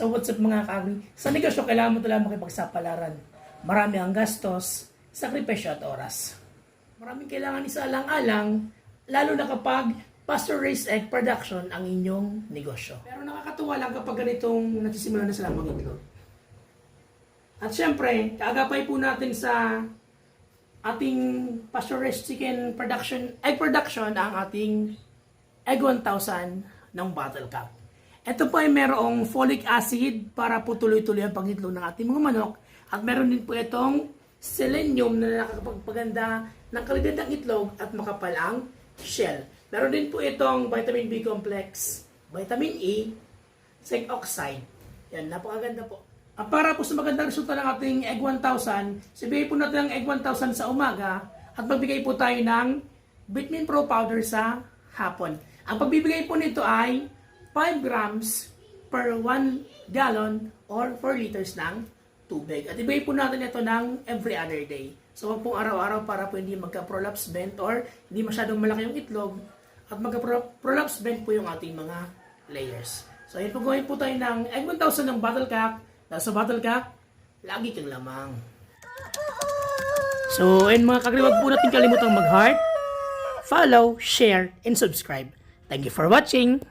So what's up mga kagri? Sa negosyo, kailangan mo talaga makipagsapalaran. Marami ang gastos, sakripisyo at oras. Maraming kailangan isa-alang-alang, lalo na kapag pasture raised egg production ang inyong negosyo. Pero nakakatuwa lang kapag ganitong nagsisimula na sila mag-itlog. At syempre, kaagapay po natin sa ating pasture raised chicken production, egg production ang ating egg 1000 ng bottle cap. Ito po ay merong folic acid para po tuloy-tuloy ang pag-itlog ng ating mga manok. At meron din po itong selenium na nakakapagpaganda ng kalidad ng itlog at makapal ang shell. Meron din po itong vitamin B complex, vitamin E, zinc oxide. Yan, napakaganda po. At para po sa magandang resulta ng ating egg 1000, sabihin po natin ang egg 1000 sa umaga at magbigay po tayo ng vitamin pro powder sa hapon. Ang pagbibigay po nito ay 5 grams per 1 gallon or 4 liters ng tubig. At ibigay po natin ito ng every other day. So wag pong araw-araw para po hindi magka-prolapse vent or hindi masyadong malaki yung itlog at magka-prolapse vent po yung ating mga layers. So ayun po gawin po tayo ng egg 1000 ng bottle cap. Dahil sa bottle cap, lagi kang lamang. So ayun mga kagri, wag po natin kalimutang mag-heart, follow, share, and subscribe. Thank you for watching!